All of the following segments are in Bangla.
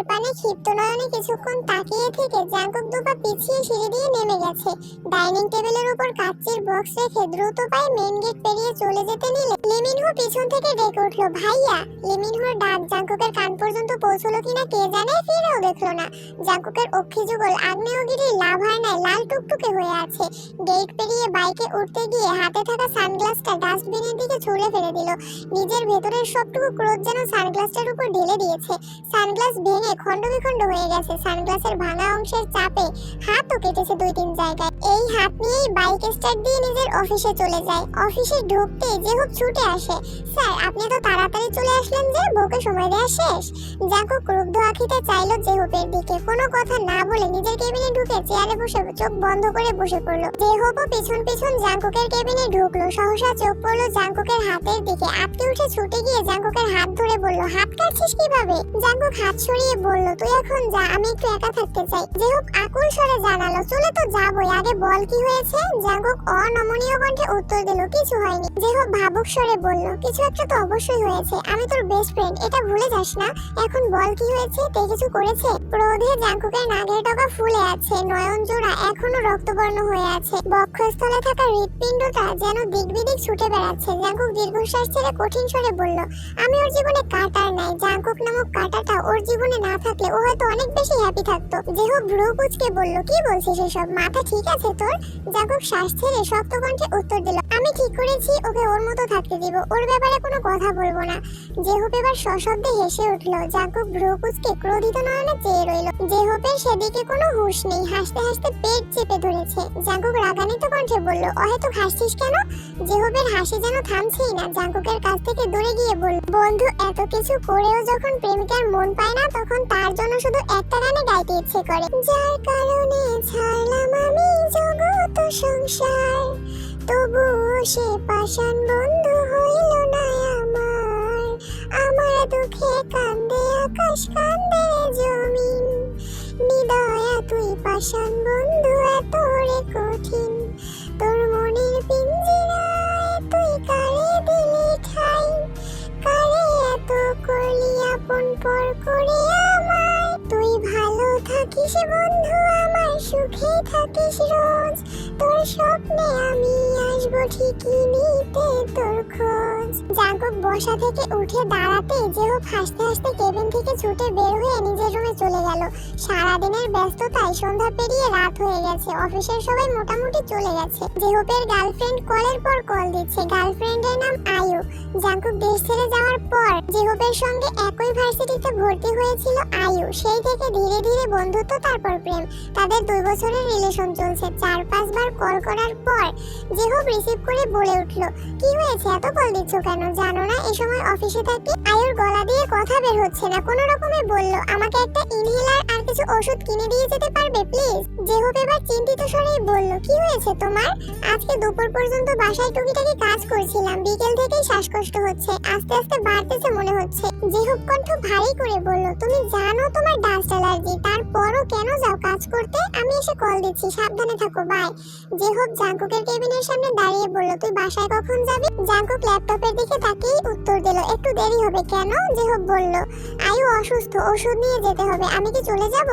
চোখের পানে ক্ষিপ্ত নয়নে কিছুক্ষণ তাকিয়ে থেকে জাঙ্কুক দুপা পিছিয়ে সিঁড়ি দিয়ে নেমে গেছে। ডাইনিং টেবিলের উপর কাচের বক্স রেখে দ্রুত পায়ে মেন গেট পেরিয়ে চলে যেতে নিলে লিমিনহো পিছন থেকে ডেকে উঠল, ভাইয়া, লিমিনহোর ডাক জাঙ্কুকের কান পর্যন্ত পৌঁছলো কিনা কে জানে ফিরেও দেখল না। জাঙ্কুকের অক্ষি যুগল আগ্নেয়গিরির লাভার নাই, লাল টুকটুকে হয়ে আছে। গেট পেরিয়ে বাইকে উঠতে গিয়ে হাতে থাকা সানগ্লাসটা ডাস্টবিনের দিকে ছুঁড়ে ফেলে দিল। নিজের ভেতরের সবটুকু ক্রোধ যেন সানগ্লাসটার উপর ঢেলে দিয়েছে। সানগ্লাস ভেঙে খণ্ড বিখণ্ড হয়ে গেছে। সানগ্লাসের ভাঙা অংশের চাপে হাতও কেটেছে দুই তিন জায়গায়। এই হাত নিয়েই বাইক স্টার্ট দিয়ে নিজের অফিসে চলে যায়। অফিসে ঢুকতেই জেহুব ছুটে আসে। স্যার, আপনি তো তাড়াতাড়ি চলে আসলেন যে, বউকে সময় দেওয়া শেষ। জাকু ক্রুদ্ধ আখিতে চাইলো জেহুবের দিকে। কোনো কথা না বলে নিজের কেবিনে ঢুকে চেয়ারে বসে চোখ বন্ধ করে বসে পড়ল। জেহুবও পিছন পিছন জাঙ্কুকের কেবিনে ঢুকলো। সহসা চোখ পড়ল জাঙ্কুকের হাতের দিকে। আটকে উঠে ছুটে গিয়ে জাঙ্কুকের হাত ধরে বলল, হাত কাটছিস কীভাবে? জাঙ্কুক হাত সরিয়ে বলল, তুই এখন যা, আমি একটু একা থাকতে চাই। আকুল স্বরে জানালো, চলে তো বল কি হয়েছে? অনমনীয় কণ্ঠে উত্তর দিল, কিছু হয়নি। ভাবুক স্বরে বলল, কিছু একটা তো অবশ্যই হয়েছে, আমি তোর বেস্ট ফ্রেন্ড এটা ভুলে যাস না। এখন বল কি হয়েছে তে কিছু করেছে? ক্রোধে জাঙ্কুকের নাগের ফুলে আছে, নয়ন জোড়া এখনও রক্তবর্ণ হয়ে আছে। বক্ষস্থলে থাকা হৃৎপিণ্ডটা যেন দিক বিদিক ছুটে বেড়াচ্ছে। জাঙ্কুক দীর্ঘশ্বাস ছেড়ে কঠিন স্বরে বলল, আমি ওর জীবনে কাটার নাই। জাঙ্কুক নামক কাটাটা ওর জীবনে না থাকলে ও হয়তো অনেক বেশি হ্যাপি থাকতো। যেহ ভ্রু কুচকে বলল, কি বলছিস এসব? মাথা ঠিক আছে তোর? জাঙ্কুক শ্বাস ছেড়ে শক্ত কণ্ঠে উত্তর দিল, আমি ঠিক করেছি, ওকে ওর মতো থাকতে দিব। ওর ব্যাপারে কোনো কথা বলব না। জেহুপ এবার সশব্দে হেসে উঠল জাঙ্কুক ভ্রু কুচকে ক্রোধিত নয়নে চেয়ে রইল। জেহুপের সেদিকে কোনো হুঁশ নেই, হাসতে হাসতে পেট চেপে ধরেছে। জাঙ্কুক রাগান্বিত কণ্ঠে বলল অহেতুক হাসছিস কেন? জেহুপের হাসি যেন থামছেই না জাঙ্কুকের কাছ থেকে দূরে গিয়ে বলল, বন্ধু, এত কিছু করেও যখন প্রেমিকার মন পায় না, তখন তার জন্য শুধু একটা গানে গাইতে ইচ্ছে করে। যার কারণে ছাড়লাম আমি জগত সংসার। তবুও সে পাষাণ বন্ধু হইল না আমার। আমার দুঃখে কান্দে আকাশ, কান্দে জমিন। নিদয়া তুই পাষাণ বন্ধু রোজ তোর স্বপ্নে আমি আসব ঠিকই নিতে তোর খোঁজ। জাগক বসা থেকে উঠে দাঁড়াতে যেহোপ হাসতে হাসতে কেবিন থেকে ছুটে বের হয়ে নিজের রুমে চলে গেল। সারাদিনের ব্যস্ততায় সন্ধ্যা পেরিয়ে রাত হয়ে গেছে। অফিসের সবাই মোটামুটি চলে গেছে। জেহোপের গার্লফ্রেন্ড কলের পর কল দিচ্ছে। গার্লফ্রেন্ডের নাম আয়ু। জাঙ্কুক দেশ ছেড়ে যাওয়ার পর জেহোপের সঙ্গে একই ভার্সিটিতে ভর্তি হয়েছিল আয়ু। সেই থেকে ধীরে ধীরে বন্ধুত্ব, তারপর প্রেম। তাদের দুই বছরের রিলেশন চলছে। চার পাঁচবার কল করার পর জেহোপ রিসিভ করে বলে উঠল, কি হয়েছে? এত কল দিচ্ছ কেন? জানো না, এই সময় অফিসে থাকি আয়ুর গলা দিয়ে কথা বের হচ্ছে না? কোনো রকমে বলল, আমাকে একটা ইনহেলার আর কিছু ওষুধ কিনে দিয়ে যেতে পারবে প্লিজ জেহোপ এবার চিন্তিত স্বরেই বলল, কি হয়েছে তোমার? আজকে দুপুর পর্যন্ত বাসায় টুকিটাকি কাজ করছিলাম, বিকেল থেকেই শ্বাসকষ্ট হচ্ছে, আস্তে আস্তে বাড়তেছে মনে হচ্ছে। জেহুব কণ্ঠ ভারী করে বলল, তুমি জানো তোমার ডাস্ট অ্যালার্জি, তারপরও কেন যাও কাজ করতে? আমি এসে কল দিচ্ছি, সাবধানে থাকো বাই জেহুব জাঙ্কুকের কেবিনের সামনে দাঁড়িয়ে বলল, তুই বাসায় কখন যাবি? জাঙ্কুক ল্যাপটপের দিকে তাকিয়ে উত্তর দিল, একটু দেরি হবে কেন? জেহুব বলল, আয়ু অসুস্থ, ওষুধ নিয়ে যেতে হবে, আমি কি চলে যাব?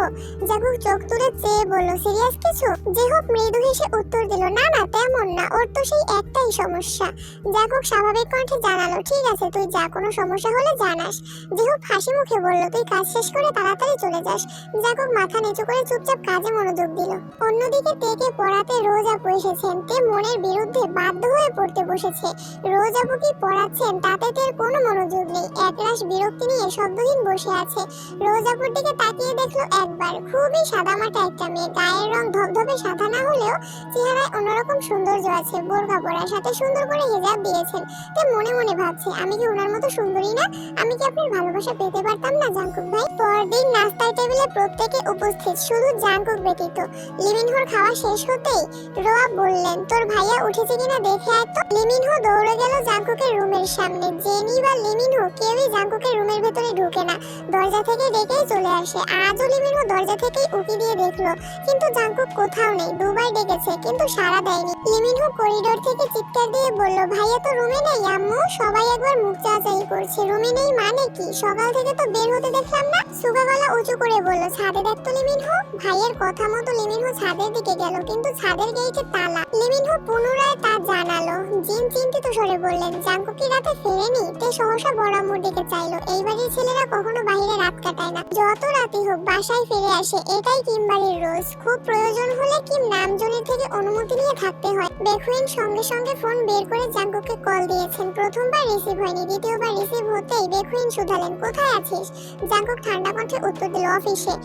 জাঙ্কুক চোখ তুলে চেয়ে বলল, সিরিয়াস কিছু? জেহুব মৃদু হেসে উত্তর দিল, না না, তেমন না, ওর তো সেই একটাই সমস্যা। জাকুক স্বাভাবিক কণ্ঠে জানালো, ঠিক আছে, তুই যা, কোনো সমস্যা হলে জানাস। জেহুব হাসি মুখে বলল, তুই কাজ শেষ করে তাড়াতাড়ি চলে যাস। জাকুক মাথা নিচু করে চুপচাপ কাজে মনোযোগ দিল। অন্যদিকে তেকে পড়াতে রোজ আপু এসেছেন, তে মনের বিরুদ্ধে বাধ্য হয়ে পড়তে বসেছে। রোজ আপু কি পড়াচ্ছেন তাতে তের কোনো মনোযোগ নেই। একরাশ বিরক্তি নিয়ে শব্দহীন বসে আছে। রোজ আপুর দিকে তাকিয়ে দেখল একবার। খুবই সাদামাটা একটা মেয়ে। গায়ের রং ধবধবে সাদা না হলেও চেহারায় অন্যরকম সৌন্দর্য আছে। বোরকা পরা, সাথে সুন্দর করে হিজাব দিয়েছেন। তে মনে মনে ভাবছে, আমি কি ওনার মতো সুন্দরী না? আমি কি আপনার ভালোবাসা পেতে পারতাম না জাঙ্কুক ভাই? পরদিন নাস্তার টেবিলে প্রত্যেকে উপস্থিত, শুধু জাঙ্কুক ব্যতীত। লিমিনহোর খাওয়া শেষ হতেই রোয়া বললেন, তোর ভাইয়া উঠেছে কিনা দেখে আয় তো। লিমিনহো দৌড়ে গেল জাঙ্কুকের রুমের সামনে জেনি বা লিমিনহো কেউই জাঙ্কুকের রুমের ভেতরে ঢুকে না। দরজা থেকে ডেকেই চলে আসে। আজও লিমিনহো দরজা থেকেই উকি দিয়ে দেখল। কিন্তু জাঙ্কুক কোথাও নেই দুবার ডেকেছে, কিন্তু সাড়া দেয়নি। লিমিনহো করিডোর থেকে চিৎকার দিয়ে বলল, ভাইয়া তো রুমে নেই, আম্মু? সবাই একবার মুখ চাচাই করছে। রুমে নেই মানে কি? সকাল থেকে তো বের হতে দেখলাম না। সুগা গলা উঁচু করে বলল, ছাদে দেখ তো লিমিনহো। ভাইয়ের কথা মতো লিমিনহো ছাদের দিকে গেল, কিন্তু ছাদের গেটে তালা। লিমিনহো পুনরায় তা জানালো। জিন চিন্তিত স্বরে বললেন জাঙ্কু কি রাতে ফেরেনি, তে সহসা বড়াম্মুর দিকে চাইলো। এই ছেলেরা কখনো বাইরে রাত কাটায় না। যত রাতই হোক, বাসায় ফিরে আসে। এটাই কিমবাড়ির রোজ। খুব প্রয়োজন হলে কিম নামজনের থেকে অনুমতি নিয়ে থাকতে হয়। বেকুইন সঙ্গে সঙ্গে ফোন বের করে জাঙ্কুকে কল দিয়েছেন। প্রথমবার রিসিভ হয়নি, দ্বিতীয়বার রিসিভ হতেই বেকুইন শুধালেন, কোথায় আছিস? জাঙ্কুক ঠান্ডা কণ্ঠে উত্তর দিল, অফিসে।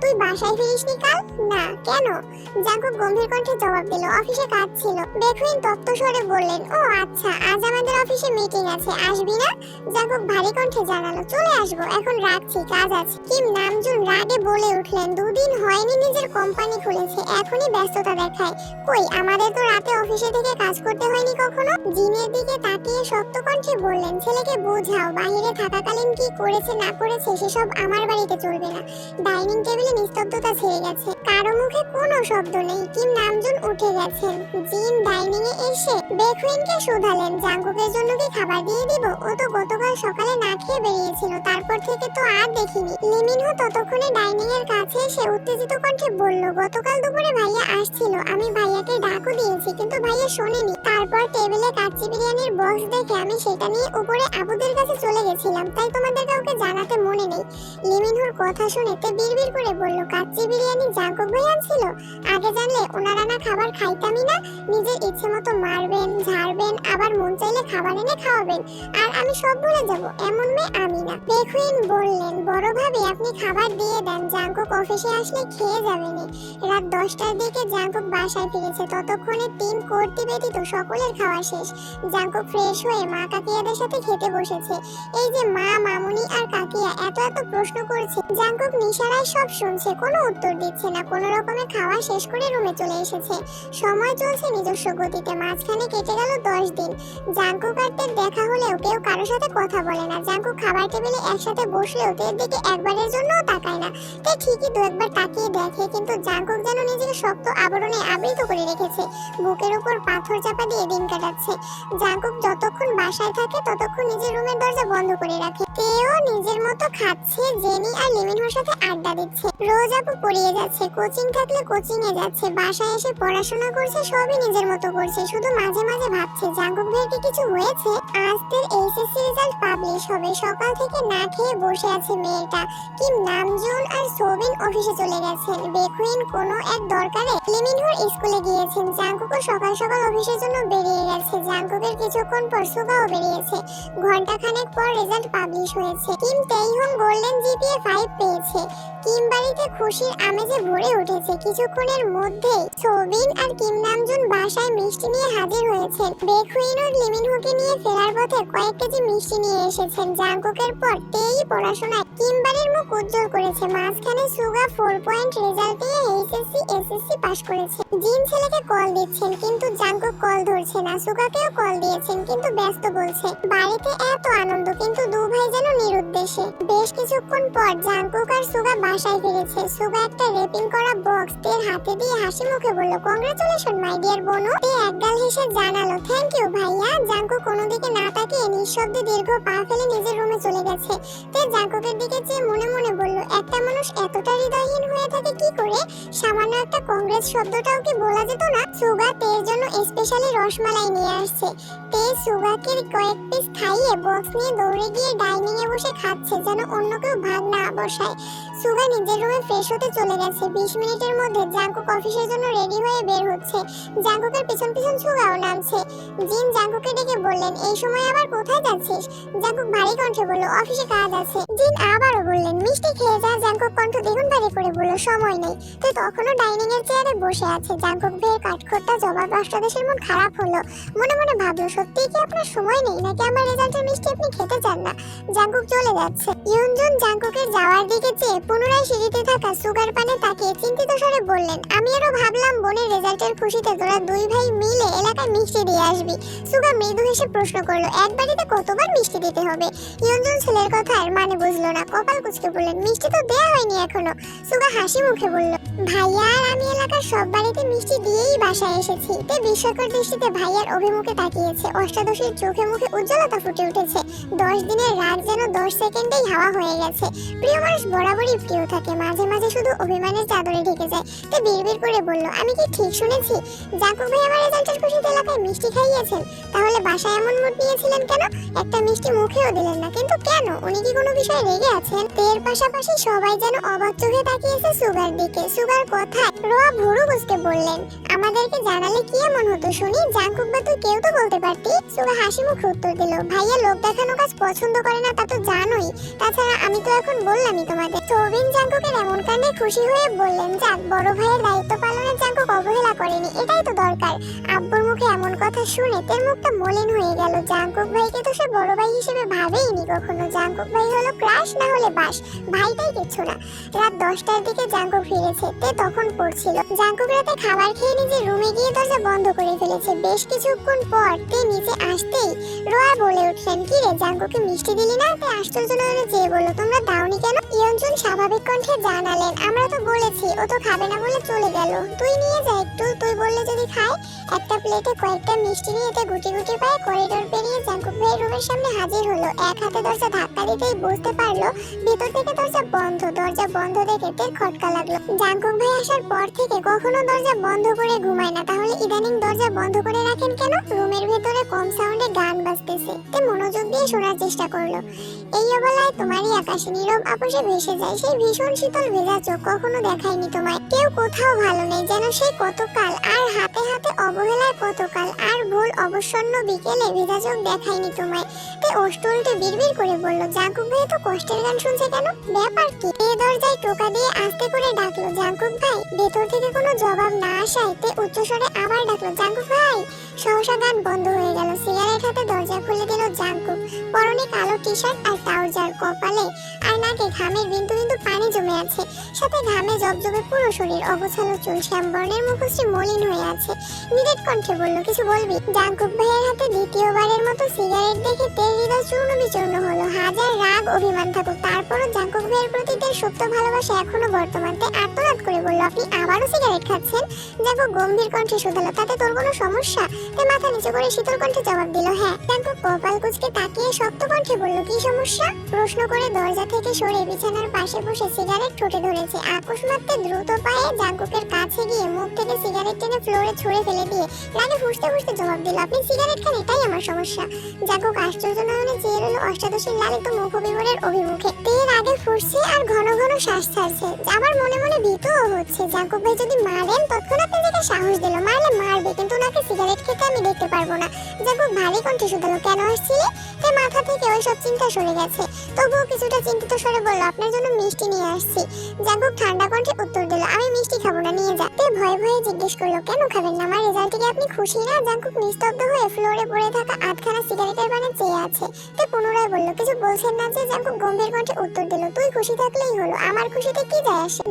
তুই বাসায় ফিরিসনি কাল? না। কেন? জাঙ্কুক গম্ভীর কণ্ঠে জবাব দিল, অফিসে কাজ ছিল। বেকুইন তত্ত্ব স্বরে বললেন, ও আচ্ছা আজ আমাদের অফিসে মিটিং। আছে আসবি না? জাঙ্কুক ভারী কণ্ঠে জানালো। চলে আসব, এখন রাখছি, কাজ আছে। কিম নামজুন রাগে বলে উঠলেন, দুদিন হয়নি নিজের কোম্পানি খুলেছে, এখনই ব্যস্ততা দেখায়। কই, আমাদের তো রাতে অফিসে থেকে কাজ করতে হয়নি কখনো? জিনের দিকে তাকিয়ে শক্ত কণ্ঠে বললেন, ছেলেকে বোঝাও বাইরে থাকাকালীন কি করেছে, না করেছে, সেসব আমার বাড়িতে চলবে না। ডাইনিং টেবিলে নিস্তব্ধতা ছেয়ে গেছে। কারও মুখে কোনো শব্দ নেই। কিম নামজুন উঠে গেছেন। জিন ডাইনিং এ এসে বেকুইনকে শুধালেন, জাঙ্কুকের জন্য কি খাবার দিয়ে দিব। ও তো গতকাল সকালে না খেয়ে বেরিয়েছিল। তারপর থেকে তো আর দেখিনি। লিমিনহো ততক্ষণে ডাইনিং এর কাছে এসে উত্তেজিত কণ্ঠে বলল, গতকাল দুপুরে ভাইয়া আসছিল। আমি ভাইয়াকে ডাকও দিয়েছি, কিন্তু ভাইয়া শোনেনি। তারপর টেবিলে কাচ্চি বিরিয়ানির বক্স দেখে আমি সেটা নিয়ে উপরে আবুদের কাছে চলে গেছিলাম। তাই তোমাদের কাউকে জানাতে মনে নেই। লিমিনহুর কথা শুনে তে বিড়বিড় করে বলল, কাচ্চি বিরিয়ানি জাঙ্কুক ভাই আনছিল? আগে জানলে ওনারা না খাবার খাইতামই না। নিজের ইচ্ছে মতো মারবেন, ঝাড়বেন, আবার মন চাইলে খাবার এনে খাওয়াবেন আর আমি সব ভুলে যাব, এমন মেয়ে আমি না। পেখুইন বললেন বড় ভাবে আপনি খাবার দিয়ে দেন জাঙ্কুক অফিসে আসলে খেয়ে যাবেন রাত দশটার দিকে জাঙ্কুক বাসায় ফিরেছে, ততক্ষণে তিন কর্তি ব্যতীত সকলের খাওয়া শেষ। জাঙ্কুক ফ্রেশ হয়ে মা কাকিয়াদের সাথে খেতে বসেছে। এই যে মা, মামুনি আর কাকিয়া, এত এত প্রশ্ন করছে। জাঙ্কুক নিশারায় সব শুনছে, কোনো উত্তর দিচ্ছে না, কোনো রকমে খাওয়া শেষ করে রুমে চলে এসেছে। সময় চলছে নিজস্ব গতিতে, মাঝখানে কেটে গেল দশ দিন। জাঙ্কুক আর তের দেখা হলেও কেউ কারোর সাথে কথা বলে না। জাঙ্কুক খাবার টেবিলে একসাথে বসলেও তের দিকে একবারের জন্যও তাকায় না। তে ঠিকই দু একবার তাকিয়ে দেখে, কিন্তু জাঙ্কুক যেন নিজেকে শক্ত আবরণে আবৃত করে রেখেছে। বুকের উপর পাথর চাপা দিয়ে দিন কাটাচ্ছে। জাঙ্কুক যতক্ষণ বাসায় থাকে, ততক্ষণ নিজের রুমের দরজা বন্ধ করে রাখে। তেও নিজের মতো খাচ্ছে, জেনি আর লিমিনহোর সাথে আড্ডা দিচ্ছে। রোজ আপু পড়িয়ে যাচ্ছে, কোচিং থাকলে কোচিং এ যাচ্ছে। বাসায় এসে পড়াশোনা করছে, সবই নিজের মতো করছে। শুধু মাঝে মাঝে ভাবছে, জাঙ্কুক ভাইয়ের কি কিছু হয়েছে? আজ তের এইচএসসি রেজাল্ট পাবলিশ হবে। সকাল থেকে না খেয়ে বসে আছে মেয়েটা। কি নামজুন আর সোবিন অফিসে চলে গেছেন। দেখুন কোনো এক দরকারে লিমিনহুর স্কুলে গিয়েছেন। জাঙ্কুকও সকাল সকাল অফিসের জন্য বেরিয়ে গেছে। জাঙ্কুকের কিছুক্ষণ পর সুগাও বেরিয়েছে। ঘণ্টা পর রেজাল্ট পাবলিশ হয়েছে। Kim Taehyung golden GPA five পেয়েছে। কিম বাড়িতে খুশির আমেজে ভরে উঠেছে। কিছুক্ষণের মধ্যেই সোবিন আর কিম নামজুন বাসায় মিষ্টি নিয়ে হাজির হয়েছেন। বেকুইন ও লিমিনহুকে নিয়ে ফেরার পথে কয়েক কেজি মিষ্টি নিয়ে এসেছেন। জাঙ্কুকের পর তেই পড়াশোনায় কিমবাড়ির মুখ উজ্জ্বল করেছে। মাঝখানে সুগা ফোর পয়েন্ট রেজাল্ট দিয়ে এইচএসসি, এসএসসি পাশ করেছে। জিন ছেলেকে কল দিচ্ছেন, কিন্তু জাঙ্কুক কল ধরছে না। সুগাকেও কল দিয়েছেন, কিন্তু ব্যস্ত বলছে। বাড়িতে এত আনন্দ, কিন্তু দু ভাই যেন নিরুদ্দেশে। বেশ কিছুক্ষণ পর জাঙ্কুক আর সুগা বাসায় ফিরেছে। সুগা একটা রেপিং করা বক্স তের হাতে দিয়ে হাসি মুখে বলল কংগ্রেচুলেশন মাই ডিয়ার বোনো। তে একগাল হেসে জানালো থ্যাংক ইউ ভাইয়া। জাঙ্কুক কোনো দিকে না তাকিয়ে নিঃশব্দে দীর্ঘ পা ফেলে নিজের রুমে চলে গেছে। তে জাঙ্কুকের দিকে চেয়ে মনে মনে বলল, একটা মানুষ এতটা হৃদয়হীন হয়ে থাকে কি করে? সামান্য একটা কংগ্রেস শব্দটাও কি বলা যেত না, সুগা তের জন্য স্পেশালি রসমালাই নিয়ে আসছে। তে সুগাকে কয়েক পিস খাইয়ে বক্স নিয়ে দৌড়ে গিয়ে ডাইনিং এ বসে খাচ্ছে, যেন অন্য কেউ ভাগ না বসায়। সুগা নিজের রুমে ফ্রেশ হতে চলে গেছে। বিশ মিনিটের মধ্যে জাঙ্কুক অফিসের জন্য রেডি হয়ে বের হচ্ছে। জাঙ্কুকের পিছন পিছন সুগাও নামছে। জিন জাঙ্কুকে ডেকে বললেন, এই সময় আবার কোথায় যাচ্ছিস? জাঙ্কুক ভারী কণ্ঠে বলল, অফিসে কাজ আছে। জিন আবারও বললেন, মিষ্টি খেয়ে যা। জাঙ্কুক কণ্ঠ দ্বিগুণ ভারী করে বলল, সময় নেই। তো তখনও ডাইনিং এর চেয়ারে বসে আছে। জাঙ্কুক ভাইয়ের কাঠখোট্টা জবাব অষ্টাদশের মন খারাপ হলো। মনে মনে ভাবলো, সত্যিই কি আপনার সময় নেই? নাকি আমার মিষ্টি আপনি খেতে চান না। জাঙ্কুক চলে যাচ্ছে। ইউনজুন জাঙ্কুকের যাওয়ার দিকে চেয়ে পুনরায় সিঁড়িতে থাকা সুগার পানে তাকিয়ে চিন্তিত স্বরে বললেন, আমি আরও ভাবলাম বোনের রেজাল্টের খুশিতে তোরা দুই ভাই মিলে এলাকায় মিষ্টি দিয়ে আসবি। সুগা মৃদু হেসে প্রশ্ন করল, এক বাড়িতে কতবার মিষ্টি দিতে হবে? ইয়ঞ্জন ছেলের কথা আর মানে বুঝলো না। কপাল কুচকে বললেন, মিষ্টি তো দেয়া হয়নি এখনও। সুগা হাসি মুখে বলল ভাইয়া আর আমি এলাকার সব বাড়িতে মিষ্টি দিয়েই বাসায় এসেছি। তে বিস্ময়কর দৃষ্টিতে ভাইয়ার অভিমুখে তাকিয়েছে। অষ্টাদশীর চোখে মুখে উজ্জ্বলতা ফুটে উঠেছে। দশ দিনের রাগ যেন দশ সেকেন্ডেই হাওয়া হয়ে গেছে। প্রিয় মানুষ বরাবরই প্রিয় থাকে। মাঝে মাঝে শুধু অভিমানের চাদরে ঢেকে যায়। তে বিড়বিড় করে বলল, আমি কি ঠিক শুনেছি? জাকুব ভাই আমার রেজাল্টের খুশিতে এলাকায় মিষ্টি খাইয়েছেন? তাহলে বাসায় এমন মুড নিয়েছিলেন কেন? একটা মিষ্টি মুখেও দিলেন না। কিন্তু কেন? উনি কি কোনো বিষয়ে রেগে আছেন? তের পাশাপাশি সবাই যেন অবাক চোখে তাকিয়েছে সুগার দিকে। সুগার কথায় রোয়া ভুরু বুঝতে বললেন। আমাদেরকে জানালে কি এমন হতো শুনি? জাঙ্কুক বা তুই কেউ তো বলতে পারতি? সুগা হাসি মুখে উত্তর দিল, ভাইয়া লোক দেখানো কাজ পছন্দ করে না, তা তো জানোই। তাছাড়া আমি তো এখন বললামই তোমাদের। সৌবিন জাঙ্কুকের এমন কাণ্ডে খুশি হয়ে বললেন, যাক, বড় ভাইয়ের দায়িত্ব পালনের জাঙ্কুক অবহেলা করেনি, এটাই তো দরকার। আব্বুর মুখে এমন কথা শুনে তের মুখটা মলিন হয়ে গেল। জাঙ্কুক ভাইকে তো সে বড় ভাই হিসেবে ভাবেইনি কখনো। জাঙ্কুক ভাই হলো ক্রাশ, না হলে বাস। ভাইটাই কিছু না। রাত দশটার দিকে জাঙ্কুক ফিরেছে। তে তখন পড়ছিল। জাঙ্কুক রাতে খাবার খেয়ে নিজে রুমে গিয়ে দরজা বন্ধ করে ফেলেছে। বেশ কিছুক্ষণ পর তে নিচে আসতেই রোয়া বলে উঠলেন, কি রে, জাঙ্কুকে মিষ্টি দিলি না? তে আশ্চর্য নয়নে চেয়ে বলল, তোমরা দাওনি কেন? ইয়ঞ্জন স্বাভাবিক কণ্ঠে জানালেন, আমরা তো বলেছি, ও তো খাবে না বলে চলে গেল। তুই নিয়ে যা একটু, তুই বললে যদি খায় একটা প্লেটে কয়েকটা মিষ্টি নিয়ে তে গুটি গুটি পায়ে করিডোর পেরিয়ে জাঙ্কুক ভাইয়ের রুমের সামনে হাজির হলো। এক হাতে দরজা ধাক্কা দিতেই বুঝতে পারল, ভেতর থেকে দরজা বন্ধ দরজা বন্ধ দেখে তের খটকা লাগল। জাঙ্কুক ভাই আসার পর থেকে কখনো দরজা বন্ধ করে ঘুমায় না। তাহলে ইদানিং দরজা বন্ধ করে রাখেন কেন? রুমের ভেতরে কম সাউন্ডে গান বাজতেছে। তে মনোযোগ দিয়ে শোনার চেষ্টা করল। এই অবলায় তোমারই আকাশে নীরব আপোষে ভেসে যায়। সেই ভীষণ শীতল ভেজা চোখ কখনো দেখায়নি তোমায়। কেউ কোথাও ভালো নেই, যেন সেই কতকাল আর হাতে হাতে অবহেলায় কতকাল? আর ভুল অবসন্ন বিকেলে ভেজা চোখ দেখায়নি তোমায়। তে অষ্ট উল্টে বিড়বিড় করে বলল, জাঙ্কুক ভাই তো কষ্টের গান শুনছে কেন? ব্যাপার কি? এ দরজায় টোকা দিয়ে আস্তে করে ডাকলো, জাঙ্কুক ভাই, ভেতর থেকে কোনো জবাব না আসায় তে উচ্চস্বরে আবার ডাকলো, জাঙ্কুক ভাই সহসা বন্ধ হয়ে গেল। সিগারেট হাতে দরজা খুলে দিল জাঙ্কুক পরনে কালো টি শার্ট আর ট্রাউজার কপালে আর নাকে ঘামের বিন্দু বিন্দু পানি জমে আছে। সাথে ঘামে জবজবে পুরো শরীর। অগোছালো চুল শ্যামবর্ণের মুখশ্রী মলিন হয়ে আছে। নিরেট কণ্ঠে বলল, কিছু বলবি? জাঙ্কুক ভাইয়ের হাতে দ্বিতীয়বারের মতো সিগারেট দেখে তেল হৃদয় চূর্ণ বিচূর্ণ হলো। হাজার রাগ অভিমান থাকুক। তারপরও জাঙ্কুক ভাইয়ের প্রতি তের সত্য ভালোবাসা এখনও বর্তমান তাই আত্মনাদ করে বলল, আপনি আবারও সিগারেট খাচ্ছেন? জাঙ্কুক গম্ভীর কণ্ঠে শুধালো, তাতে তোর কোনো সমস্যা? তে মাথা নিচু করে শীতল কণ্ঠে জবাব দিল হ্যাঁ। জাঙ্কুক কপাল কুচকে তাকিয়ে শক্ত কণ্ঠে বলল, কি সমস্যা? প্রশ্ন করে দরজা থেকে সরে বিছানার পাশে বসে সিগারেট ঠোঁটে ধরেছে। আকস্মাতে দ্রুত পায়ে জাঙ্কুকের কাছে গিয়ে মুখ থেকে সিগারেট টেনে ফ্লোরে ছুঁড়ে ফেলে দিয়ে রাগে ফুসতে ফুসতে জবাব দিল, আপনি সিগারেট খান, এটাই আমার সমস্যা। জাঙ্কুক আশ্চর্য নয়নে চেয়ে রইল অষ্টাদশীর লালিত মুখ বিবরের অভিমুখে। তের আগে ফুসছে আর ঘন ঘন শ্বাস ছাড়ছে। আবার মনে মনে ভীতও হচ্ছে, জাঙ্কুক ভাই যদি মারেন, তৎক্ষণাৎ নিজেকে সাহস দিল। মারলে মারবে, কিন্তু ওনাকে সিগারেট খেতে আমি দেখতে পারব না। জাঙ্কুক ভারী কণ্ঠে শুধালো, কেন আসছিলে? তে মাথা থেকে ওই সব চিন্তা সরে গেছে। তবুও কিছুটা চিন্তিত স্বরে বলল, আপনার জন্য মিষ্টি নিয়ে আসছি। জাঙ্কুক ঠান্ডা কণ্ঠে উত্তর দিল, আমি মিষ্টি খাব না, নিয়ে যা। তে ভয়ে ভয়ে জিজ্ঞেস করল, কেন খাবেন না? আমার রেজাল্টে কি আপনি খুশি না? জাঙ্কুক নিস্তব্ধ হয়ে ফ্লোরে পড়ে থাকা আধখানা সিগারেটের পানে চেয়ে আছে। তে পুনরায় বলল, কিছু বলছেন না যে? জাঙ্কুক গম্ভীর কণ্ঠে উত্তর দিল, তুই খুশি থাকলেই হলো, আমার খুশিতে কি যায় আসে?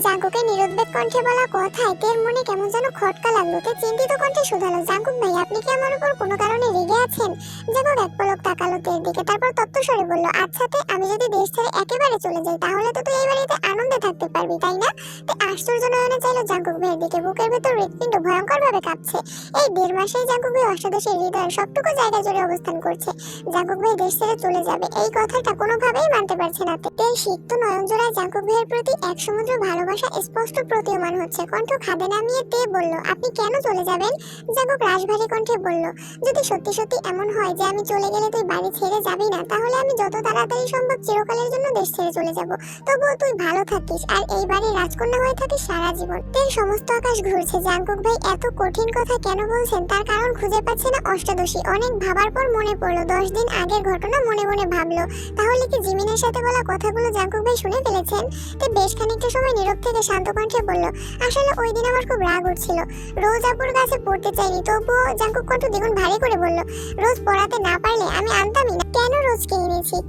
জাঙ্কুকের নিরুদ্বেগ কণ্ঠে বলা কথায় তের মনে কেমন যেন খটকা লাগল। তে চিন্তিত কণ্ঠে শুধালো, জাঙ্কুক ভাই, আপনি কি আমার উপর কোনো কারণে রেগে আছেন? জাঙ্কুক এক পলক তাকালো তের দিকে, তারপর তত্ত্বস্বরে বলল আচ্ছা তে, আমি যদি দেশ ছেড়ে একেবারে চলে যাই, তাহলে তো তুই এই বাড়িতে আনন্দে থাকতে পারবি, তাই না? তে আশ্চর্য নয়নে চাইলো জাঙ্কুক ভাইয়ের দিকে, বুকের ভেতর হৃৎপিণ্ড ভয়ঙ্কর ভাবে কাঁপছে। এই দেড় মাসেই জাঙ্কুক ভাই অষ্টাদশের হৃদয়ের সবটুকু জায়গা জুড়ে অবস্থান করছে। জাঙ্কুক ভাই দেশ ছেড়ে চলে যাবে, এই কথাটা কোনোভাবেই মানতে পারছে না তে। সিক্ত নয়ন জোড়ায় জাঙ্কুক ভাইয়ের প্রতি এক সমুদ্র ভালোবাসা স্পষ্ট প্রতীয়মান হচ্ছে। কণ্ঠ খাদে নামিয়ে তে বলল, আপনি কেন চলে যাবেন? জাঙ্কুক রাশভারী কণ্ঠে বলল, যদি সত্যি সত্যি এমন হয় যে আমি চলে গেলে তুই বাড়ি ছেড়ে যাবি না, তাহলে আমি যত তাড়াতাড়ি সম্ভব চিরকালের জন্য দেশ ছেড়ে চলে যাব। তবুও তুই ভালো থাকিস আর এই বাড়ির রাজকন্যা হয়ে থাকিস সারা জীবন। তের সমস্ত আকাশ ঘুরছে। জাঙ্কুক ভাই এত কঠিন কথা কেন বলছেন তার কারণ খুঁজে পাচ্ছে না অষ্টাদশী। অনেক ভাবার পর মনে পড়ল, দশ দিন আগের ঘটনা মনে মনে ভাবলো। তাহলে কি জিমিনের সাথে বলা কথাগুলো জাঙ্কুক ভাই শুনে ফেলেছেন? তে বেশ খানিকটা সময় নীরব থেকে কণ্ঠে বলল, আসলে ওই দিন আমার খুব রাগ উঠছিল। রোজ আপুর কাছে পড়তে চাইনি, তবুও জাঙ্কুক কণ্ঠ দ্বিগুণ ভারী করে বলল, রোজ পড়াতে না পারলে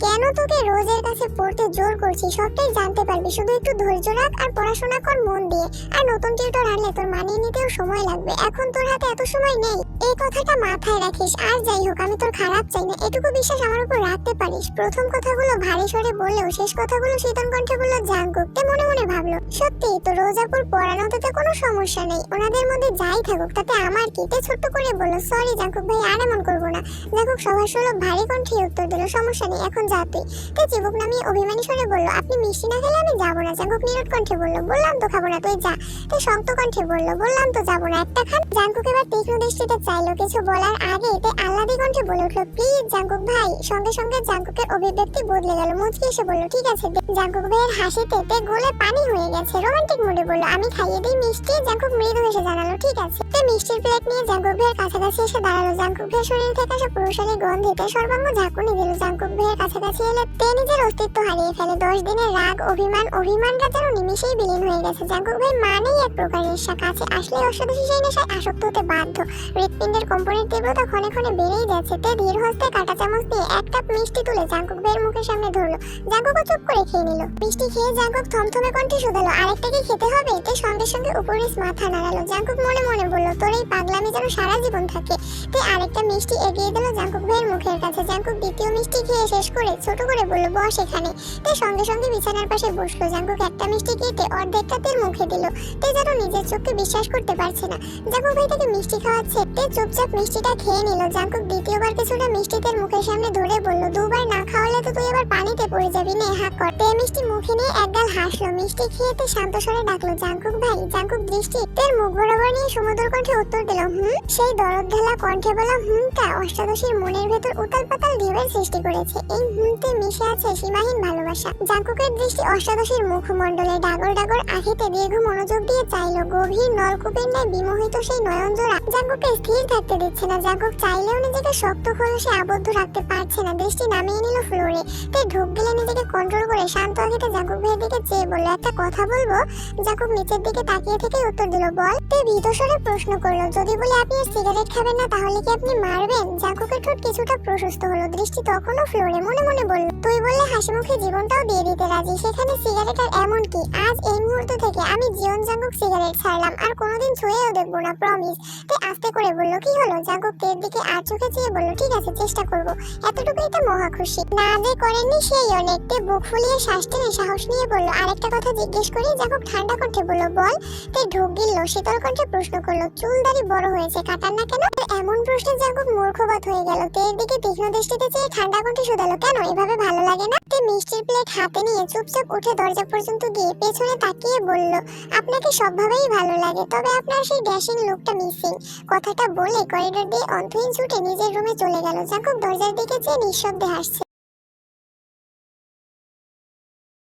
কেন তোকে রোজের কাছে পড়তে জোর করছি? সবটাই জানতে পারবি। শুধু একটু ধৈর্য রাখ আর পড়াশোনা কর মন দিয়ে। আর নতুন টিউটর আনলে তোর মানিয়ে নিতেও সময় লাগবে। এখন তোর হাতে এত সময় নেই। এই কথাটা মাথায় রাখিস। আর যাই হোক, আমি তোর খারাপ চাই না। এটুকু বিশ্বাস আমার উপর রাখতে পারিস। প্রথম কথাগুলো ভারী স্বরে বললেও শেষ কথাগুলো শীতল কণ্ঠে বলল, জাঙ্কুক, তে মনে মনে ভাবলো, সত্যি তো রোজাপুর পড়ানোতে কোনো সমস্যা নেই। ওনাদের মধ্যে যাই থাকুক, তাতে আমার কি? তে ছোট্ট করে বলল, সরি জাঙ্কুক ভাই, আর এমন করব না। জাঙ্কুক সবার সুলভ ভারী কণ্ঠে উত্তর দিল, সমস্যা নেই, এখন যা তুই তে চিবুক নামিয়ে অভিমানী স্বরে বলল, আপনি মিষ্টি না খেলে আমি যাব না। জাঙ্কুক নিরট কণ্ঠে বলল, বললাম তো খাব না, তুই যা। তে শক্ত কণ্ঠে বলল, বললাম তো যাব না, একটা খান। জাঙ্কুক এবার তীক্ষ্ণ দৃষ্টিতে চাইলো, কিছু বলার আগে তে আল্লাদি কণ্ঠে বলে উঠল, প্লিজ জাঙ্কুক ভাই। সঙ্গে সঙ্গে জাঙ্কুকের অভিব্যক্তি বদলে গেল, মুচকি এসে বলল, ঠিক আছে দে।" জাঙ্কুক ভাইয়ের হাসিতে তে গোলে পানি হয়ে গেছে, রোমান্টিক মুডে বলল, আমি খাইয়ে দিই মিষ্টি। জাঙ্কুক মৃদু হেসে জানালো, ঠিক আছে। তে মিষ্টির প্লেট নিয়ে জাঙ্কুক ভাইয়ের কাছাকাছি এসে দাঁড়াল। জাঙ্কুক ভাইয়ের শরীর থেকে আসা পুরুষালী গন্ধিতে সর্বাঙ্গ ঝাঁকুনি দিল। জাঙ্কুক ভাইয়ের কাছাকাছি এলে তে নিজের অস্তিত্ব হারিয়ে ফেলে দশ দিনের রাগ, অভিমান অভিমানটা যেন নিমিশেই বিলীন হয়ে গেছে। জাঙ্কুক ভাই মানেই এক প্রকার ঈর্ষা কাছে আসলে অষ্টাদশী সেই নেশায় আসক্ত হতে বাধ্য। হৃৎপিণ্ডের কম্পনের তীব্রতা ক্ষণে ক্ষণে বেড়েই যাচ্ছে। তে ধীর হস্তে কাঁটা চামচ দিয়ে এক কাপ মিষ্টি তুলে জাঙ্কুক ভাইয়ের মুখের সামনে ধরলো। জাঙ্কুকও চুপ করে খেয়ে নিল। মিষ্টি খেয়ে জাঙ্কুক থমথমে কণ্ঠে শুধালো আরেকটা কি খেতে হবে? তে সঙ্গে সঙ্গে উপরে মাথা নাড়ালো। জাঙ্কুক মনে মনে বলল, তোর এই পাগলামি যেন সারা জীবন থাকে। তে আরেকটা মিষ্টি এগিয়ে দিল জাঙ্কুক ভাইয়ের মুখের কাছে। জাঙ্কুক দ্বিতীয় মিষ্টি খেয়ে শেষ করে ছোট করে বলল, বস এখানে। তে সঙ্গে সঙ্গে বিছানার পাশে বসল। জাঙ্কুক একটা মিষ্টি কেটে অর্ধেকটা তেল মুখে দিল। তে যেন নিজের চোখকে বিশ্বাস করতে পারছে না। জাঙ্কুক ভাই তাকে মিষ্টি খাওয়াচ্ছে, তে চুপচাপ মিষ্টিটা খেয়ে নিল। জাঙ্কুক দ্বিতীয়বার কিছুটা মিষ্টি তেল মুখের সামনে ধরে বলল, দুবার না খাওয়ালে তো তুই এবার পানিতে পড়ে যাবি নে, হাক কর। তে মিষ্টি মুখে নিয়ে একগাল হাসলো। মিষ্টি খেয়ে তে শান্ত স্বরে ডাকলো, জাঙ্কুক ভাই, জাঙ্কুক দৃষ্টি। তের মুখ বরাবর নিয়ে সমুদ্র কণ্ঠে উত্তর দিল, হুম? সেই দরদ ঢালা কণ্ঠে বলা, হুমটা অষ্টাদশীর মনের ভেতর উতাল পাতাল ঢেউয়ের সৃষ্টি করেছে। এই হুমতে মিশে আছে সীমাহীন ভালোবাসা। জাঙ্কুকের দৃষ্টি অষ্টাদশীর মুখমণ্ডলে ডাগর ডাগর আখিতে দীর্ঘ মনোযোগ দিয়ে চাইলো, গভীর নলকূপের ন্যায় বিমোহিত সেই নয়নজোড়া। জাঙ্কুকে স্থির থাকতে দিচ্ছে না। জাঙ্কুক চাইলেও নিজেকে শক্ত খোলসে আবদ্ধ রাখতে পারছে না। দৃষ্টি নামিয়ে নিল ফ্লোরে। তে ঢুক গেলে নিজেকে কন্ট্রোল করে শান্ত আখিতে জাঙ্কুক ভাইয়ের দিকে চেয়ে বলল, একটা কথা বলব? জাঙ্কুক নিচের দিকে তাকিয়ে থেকে উত্তর দিল, বল। তে ভীত স্বরে প্রশ্ন করল, যদি বলে আপনি সিগারেট খাবেন না, তাহলে কি আপনি মারবেন? জাঙ্কুকের ঠোঁট কিছুটা প্রশস্ত হলো। দৃষ্টি তখনও ফ্লোরে মনে মনে বলল। তুই বললে হাসি মুখে জীবনটাও দিয়ে দিতে রাজি। সেখানে সিগারেট আর এমন কি? আজ এই মুহূর্ত থেকে আমি জীবন জাঙ্কুক সিগারেট ছাড়লাম। আর কোনোদিন ছুঁয়েও দেখব না প্রমিস তে আস্তে করে বলল, কি হলো? জাঙ্কুক তের দিকে আর চোখে চেয়ে বলল, ঠিক আছে, চেষ্টা করব। এতটুকুই তো মহা খুশি। না যে করেননি সেই অনেক। তে বুক ফুলিয়ে শ্বাস টেনে সাহস নিয়ে বলল, আরেকটা কথা জিজ্ঞেস করি? জাঙ্কুক ঠান্ডা কণ্ঠে বলল, বল। তে ঢোক গিলল, শীতল কণ্ঠে প্রশ্ন করল, চুল দাড়ি বড় হয়েছে, কাটার না কেন? এমন প্রশ্নে জাঙ্কুক মূর্খবাদ হয়ে গেল। তের দিকে তীক্ষ্ণ দৃষ্টিতে চেয়ে ঠান্ডা কণ্ঠে শুধালো, কেন? এভাবে ভালো লাগে না? তে মিষ্টির প্লেট হাতে নিয়ে চুপচাপ উঠে দরজা পর্যন্ত গিয়ে পেছনে তাকিয়ে বলল, আপনাকে সবভাবেই ভালো লাগে, তবে আপনার সেই ড্যাশিং লুকটা মিসিং কথাটা বলে করিডোর দিয়ে অন্তহীন ছুটে নিজের রুমে চলে গেল। জাঙ্কুক দরজার দিকে চেয়ে নিঃশব্দে হাসছে।